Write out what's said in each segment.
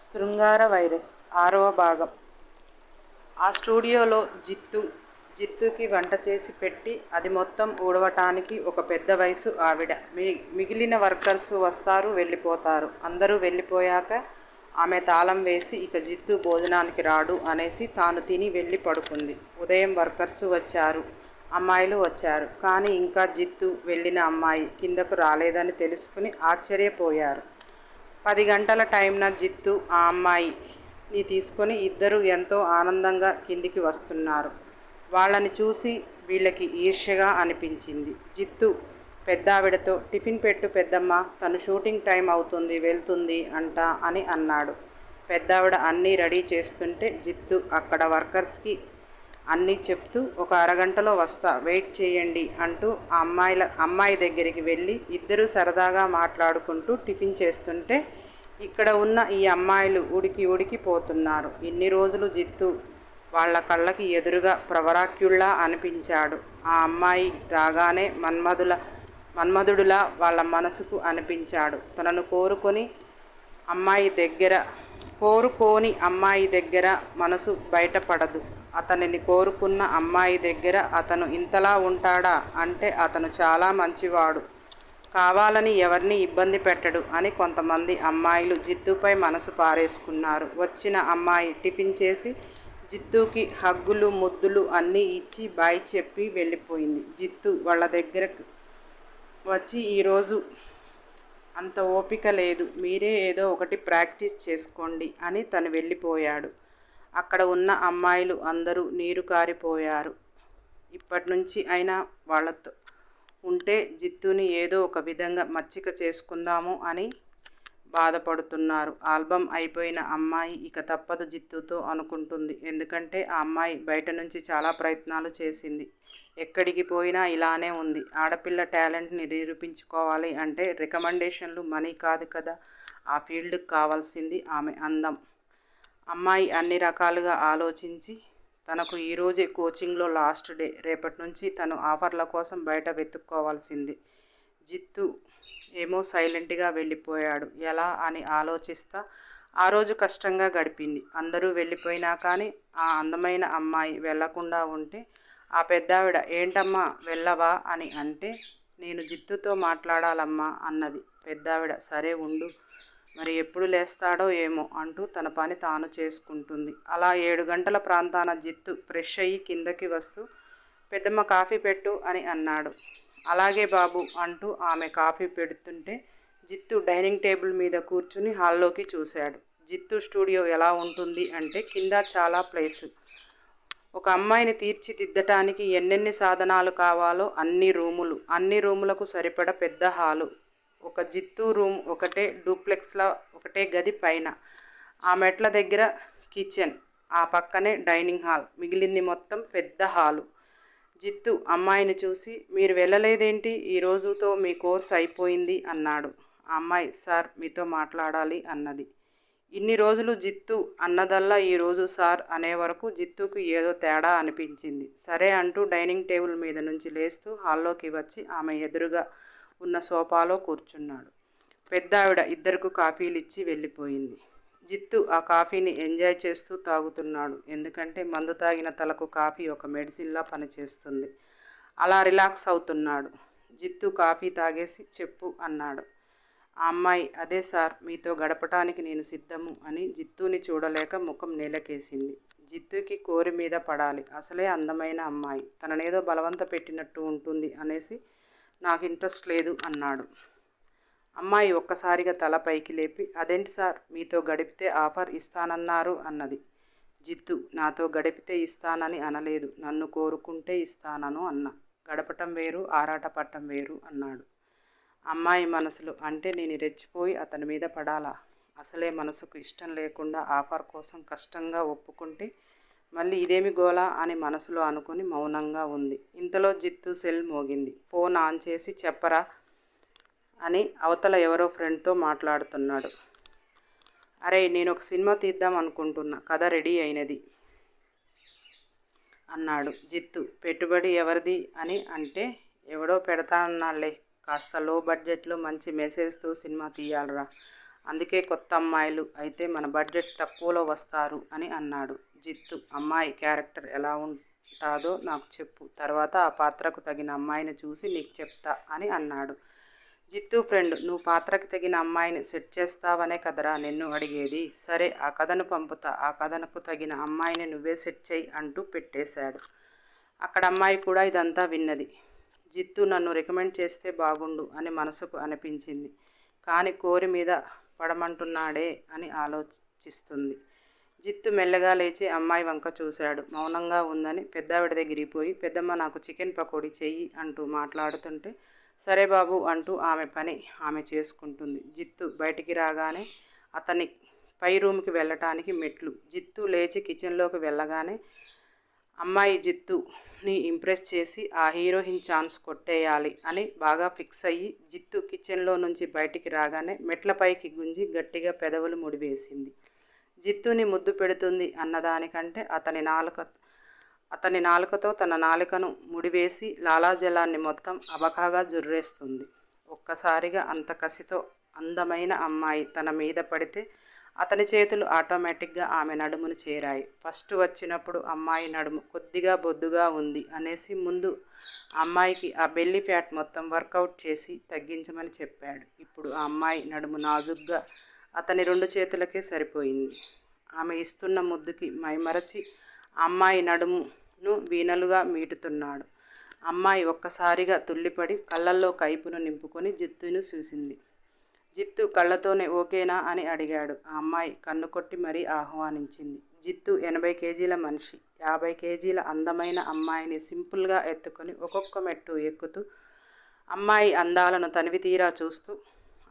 శృంగార వైరస్ ఆరవ భాగం. ఆ స్టూడియోలో జిత్తు జిత్తుకి వంట చేసి పెట్టి అది మొత్తం ఊడవటానికి ఒక పెద్ద వయసు ఆవిడ. మి మిగిలిన వర్కర్స్ వస్తారు వెళ్ళిపోతారు. అందరూ వెళ్ళిపోయాక ఆమె తాళం వేసి ఇక జిత్తు భోజనానికి రాడు అనేసి తాను తిని వెళ్ళి పడుకుంది. ఉదయం వర్కర్స్ వచ్చారు అమ్మాయిలు వచ్చారు. కానీ ఇంకా జిత్తు వెళ్ళిన అమ్మాయి కిందకు రాలేదని తెలుసుకుని ఆశ్చర్యపోయారు. పది గంటల టైంన జిత్తు ఆ అమ్మాయిని తీసుకొని ఇద్దరు ఎంతో ఆనందంగా కిందికి వస్తున్నారు. వాళ్ళని చూసి వీళ్ళకి ఈర్ష్యగా అనిపించింది. జిత్తు పెద్దావిడతో టిఫిన్ పెట్టు పెద్దమ్మ తను షూటింగ్ టైం అవుతుంది వెళ్తుంది అంట అని అన్నాడు. పెద్దావిడ అన్నీ రెడీ చేస్తుంటే జిత్తు అక్కడ వర్కర్స్కి అన్నీ చెప్తూ ఒక అరగంటలో వస్తా వెయిట్ చేయండి అంటూ ఆ అమ్మాయిల అమ్మాయి దగ్గరికి వెళ్ళి ఇద్దరూ సరదాగా మాట్లాడుకుంటూ టిఫిన్ చేస్తుంటే ఇక్కడ ఉన్న ఈ అమ్మాయిలు ఉడికి ఉడికి పోతున్నారు. ఇన్ని రోజులు జిత్తు వాళ్ళ కళ్ళకి ఎదురుగా ప్రవరాక్యుల్లా అనిపించాడు. ఆ అమ్మాయి రాగానే మన్మధుల మన్మధుడులా వాళ్ళ మనసుకు అనిపించాడు. తనను కోరుకొని అమ్మాయి దగ్గర కోరుకోని అమ్మాయి దగ్గర మనసు బయటపడదు. అతనిని కోరుకున్న అమ్మాయి దగ్గర అతను ఇంతలా ఉంటాడా అంటే అతను చాలా మంచివాడు. కావాలని ఎవరిని ఇబ్బంది పెట్టడు అని కొంతమంది అమ్మాయిలు జిత్తుపై మనసు పారేసుకున్నారు. వచ్చిన అమ్మాయి టిఫిన్ చేసి జిత్తుకి హగ్గులు ముద్దులు అన్నీ ఇచ్చి బాయ్ చెప్పి వెళ్ళిపోయింది. జిత్తు వాళ్ళ దగ్గరకు వచ్చి ఈరోజు అంత ఓపిక లేదు. మీరే ఏదో ఒకటి ప్రాక్టీస్ చేసుకోండి అని తను వెళ్ళిపోయాడు. అక్కడ ఉన్న అమ్మాయిలు అందరూ నీరు కారిపోయారు. ఇప్పటి నుంచి అయినా వాళ్ళతో ఉంటే జిత్తుని ఏదో ఒక విధంగా మచ్చిక చేసుకుందాము అని బాధపడుతున్నారు. ఆల్బమ్ అయిపోయిన అమ్మాయి ఇక తప్పదు జిత్తుతో అనుకుంటుంది. ఎందుకంటే ఆ అమ్మాయి బయట నుంచి చాలా ప్రయత్నాలు చేసింది. ఎక్కడికి పోయినా ఇలానే ఉంది. ఆడపిల్ల టాలెంట్ని నిరూపించుకోవాలి అంటే రికమెండేషన్లు మనీ కాదు కదా. ఆ ఫీల్డ్కి కావాల్సింది ఆమె అందం. అమ్మాయి అన్ని రకాలుగా ఆలోచించి తనకు ఈరోజే కోచింగ్లో లాస్ట్ డే రేపటి నుంచి తను ఆఫర్ల కోసం బయట వెతుక్కోవాల్సింది. జిత్తు ఏమో సైలెంట్గా వెళ్ళిపోయాడు. ఎలా అని ఆలోచిస్తా ఆ రోజు కష్టంగా గడిపింది. అందరూ వెళ్ళిపోయినా కానీ ఆ అందమైన అమ్మాయి వెళ్ళకుండా ఉంటే ఆ పెద్దావిడ ఏంటమ్మా వెళ్ళవా అని అంటే నేను జిత్తుతో మాట్లాడాలమ్మా అన్నది. పెద్దావిడ సరే ఉండు మరి ఎప్పుడు లేస్తాడో ఏమో అంటూ తన పని తాను చేసుకుంటుంది. అలా ఏడు గంటల ప్రాంతాన జిత్తు ఫ్రెష్ అయ్యి కిందకి వస్తూ పెద్దమ్మ కాఫీ పెట్టు అని అన్నాడు. అలాగే బాబు అంటూ ఆమె కాఫీ పెడుతుంటే జిత్తు డైనింగ్ టేబుల్ మీద కూర్చుని హాల్లోకి చూశాడు. జిత్తు స్టూడియో ఎలా ఉంటుంది అంటే కింద చాలా ప్లేస్. ఒక అమ్మాయిని తీర్చిదిద్దటానికి ఎన్నెన్ని సాధనాలు కావాలో అన్ని రూములు. అన్ని రూములకు సరిపడ పెద్ద హాలు. ఒక జిత్తు రూమ్ ఒకటే డూప్లెక్స్లా ఒకటే గది పైన. ఆ మెట్ల దగ్గర కిచెన్ ఆ పక్కనే డైనింగ్ హాల్ మిగిలింది మొత్తం పెద్ద హాలు. జిత్తు అమ్మాయిని చూసి మీరు వెళ్ళలేదేంటి? ఈ రోజుతో మీ కోర్స్ అయిపోయింది అన్నాడు. ఆ అమ్మాయి సార్ మీతో మాట్లాడాలి అన్నది. ఇన్ని రోజులు జిత్తు అన్నదల్లా ఈరోజు సార్ అనే వరకు జిత్తుకు ఏదో తేడా అనిపించింది. సరే అంటూ డైనింగ్ టేబుల్ మీద నుంచి లేస్తూ హాల్లోకి వచ్చి ఆమె ఎదురుగా ఉన్న సోఫాలో కూర్చున్నాడు. పెద్ద ఆవిడ ఇద్దరికి కాఫీలు ఇచ్చి వెళ్ళిపోయింది. జిత్తు ఆ కాఫీని ఎంజాయ్ చేస్తూ తాగుతున్నాడు. ఎందుకంటే మందు తాగిన తలకు కాఫీ ఒక మెడిసిన్లా పనిచేస్తుంది. అలా రిలాక్స్ అవుతున్నాడు. జిత్తు కాఫీ తాగేసి చెప్పు అన్నాడు. ఆ అమ్మాయి అదే సార్ మీతో గడపటానికి నేను సిద్ధము అని జిత్తుని చూడలేక ముఖం నేలకేసింది. జిత్తుకి కోరి మీద పడాలి. అసలే అందమైన అమ్మాయి. తననేదో బలవంత పెట్టినట్టు ఉంటుంది అనేసి నాకు ఇంట్రెస్ట్ లేదు అన్నాడు. అమ్మాయి ఒక్కసారిగా తల పైకి లేపి అదేంటి సార్ మీతో గడిపితే ఆఫర్ ఇస్తానన్నారు అన్నది. జిత్తు నాతో గడిపితే ఇస్తానని అనలేదు నన్ను కోరుకుంటే ఇస్తానను అన్న. గడపటం వేరు ఆరాటపట్టం వేరు అన్నాడు. అమ్మాయి మనసులో అంటే నేను రెచ్చిపోయి అతని మీద పడాలా? అసలే మనసుకు ఇష్టం లేకుండా ఆఫర్ కోసం కష్టంగా ఒప్పుకుంటే మళ్ళీ ఇదేమి గోలా అని మనసులో అనుకుని మౌనంగా ఉంది. ఇంతలో జిత్తు సెల్ మోగింది. ఫోన్ ఆన్ చేసి చెప్పరా అని అవతల ఎవరో ఫ్రెండ్తో మాట్లాడుతున్నాడు. అరే నేను ఒక సినిమా తీద్దాం అనుకుంటున్నా. కథ రెడీ అయినది అన్నాడు జిత్తు. పెట్టుబడి ఎవరిది అని అంటే ఎవడో పెడతానన్నాళ్ళే కాస్త లో బడ్జెట్లో మంచి మెసేజ్తో సినిమా తీయాలరా. అందుకే కొత్త అమ్మాయిలు అయితే మన బడ్జెట్ తక్కువలో వస్తారు అని అన్నాడు. జిత్తు అమ్మాయి క్యారెక్టర్ ఎలా ఉంటాదో నాకు చెప్పు. తర్వాత ఆ పాత్రకు తగిన అమ్మాయిని చూసి నీకు చెప్తా అని అన్నాడు. జిత్తు ఫ్రెండ్ నువ్వు పాత్రకి తగిన అమ్మాయిని సెట్ చేస్తావనే కదరా నిన్ను అడిగేది? సరే ఆ కథను పంపుతా. ఆ కథనకు తగిన అమ్మాయిని నువ్వే సెట్ చేయి అంటూ పెట్టేశాడు. అక్కడ అమ్మాయి కూడా ఇదంతా విన్నది. జిత్తు నన్ను రికమెండ్ చేస్తే బాగుండు అని మనసుకు అనిపించింది. కానీ కోరి మీద పడమంటున్నాడే అని ఆలోచిస్తుంది. జిత్తు మెల్లగా లేచి అమ్మాయి వంక చూశాడు. మౌనంగా ఉందని పెద్దావిడ దగ్గరికి పోయి పెద్దమ్మ నాకు చికెన్ పకోడీ చెయ్యి అంటూ మాట్లాడుతుంటే సరే బాబు అంటూ ఆమె పని ఆమె చేసుకుంటుంది. జిత్తు బయటికి రాగానే అతని పై రూమ్కి వెళ్ళటానికి మెట్లు. జిత్తు లేచి కిచెన్లోకి వెళ్ళగానే అమ్మాయి జిత్తుని ఇంప్రెస్ చేసి ఆ హీరోయిన్ ఛాన్స్ కొట్టేయాలి అని బాగా ఫిక్స్ అయ్యి జిత్తు కిచెన్లో నుంచి బయటికి రాగానే మెట్లపైకి గుంజి గట్టిగా పెదవులు ముడివేసింది. జిత్తుని ముద్దు పెడుతుంది అన్నదానికంటే అతని నాలుక అతని నాలుకతో తన నాలుకను ముడివేసి లాలాజలాన్ని మొత్తం అబకాగా జుర్రేస్తుంది. ఒక్కసారిగా అంత కసితో అందమైన అమ్మాయి తన మీద పడితే అతని చేతులు ఆటోమేటిక్గా ఆమె నడుమును చేరాయి. ఫస్ట్ వచ్చినప్పుడు అమ్మాయి నడుము కొద్దిగా బొద్దుగా ఉంది అనేసి ముందు అమ్మాయికి ఆ బెల్లి ఫ్యాట్ మొత్తం వర్కౌట్ చేసి తగ్గించమని చెప్పాడు. ఇప్పుడు ఆ అమ్మాయి నడుము నాజుగ్గా అతని రెండు చేతులకే సరిపోయింది. ఆమె ఇస్తున్న ముద్దుకి మైమరచి అమ్మాయి నడుమును వీణలుగా మీటుతున్నాడు. అమ్మాయి ఒక్కసారిగా తుల్లిపడి కళ్ళల్లో కైపును నింపుకొని జిత్తును చూసింది. జిత్తు కళ్ళతోనే ఓకేనా అని అడిగాడు. ఆ అమ్మాయి కన్ను కొట్టి మరీ ఆహ్వానించింది. జిత్తు ఎనభై కేజీల మనిషి. యాభై కేజీల అందమైన అమ్మాయిని సింపుల్గా ఎత్తుకొని ఒక్కొక్క మెట్టు ఎక్కుతూ అమ్మాయి అందాలను తనివి తీరా చూస్తూ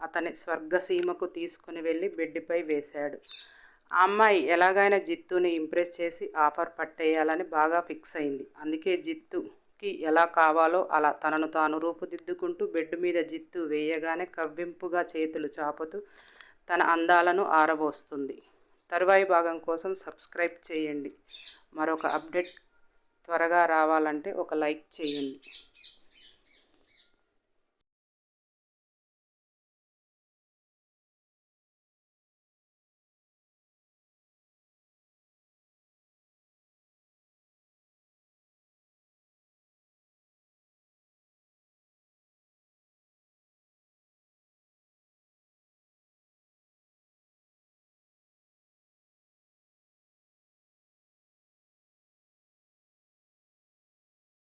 అతని స్వర్గసీమకు తీసుకుని వెళ్ళి బెడ్డిపై వేశాడు. ఆ అమ్మాయి ఎలాగైనా జిత్తుని ఇంప్రెస్ చేసి ఆఫర్ పట్టేయాలని బాగా ఫిక్స్ అయింది. అందుకే జిత్తుకి ఎలా కావాలో అలా తనను తాను రూపుదిద్దుకుంటూ బెడ్ మీద జిత్తు వేయగానే కవ్వింపుగా చేతులు చాపుతూ తన అందాలను ఆరబోస్తుంది. తరువాయి భాగం కోసం సబ్స్క్రైబ్ చేయండి. మరొక అప్డేట్ త్వరగా రావాలంటే ఒక లైక్ చేయండి.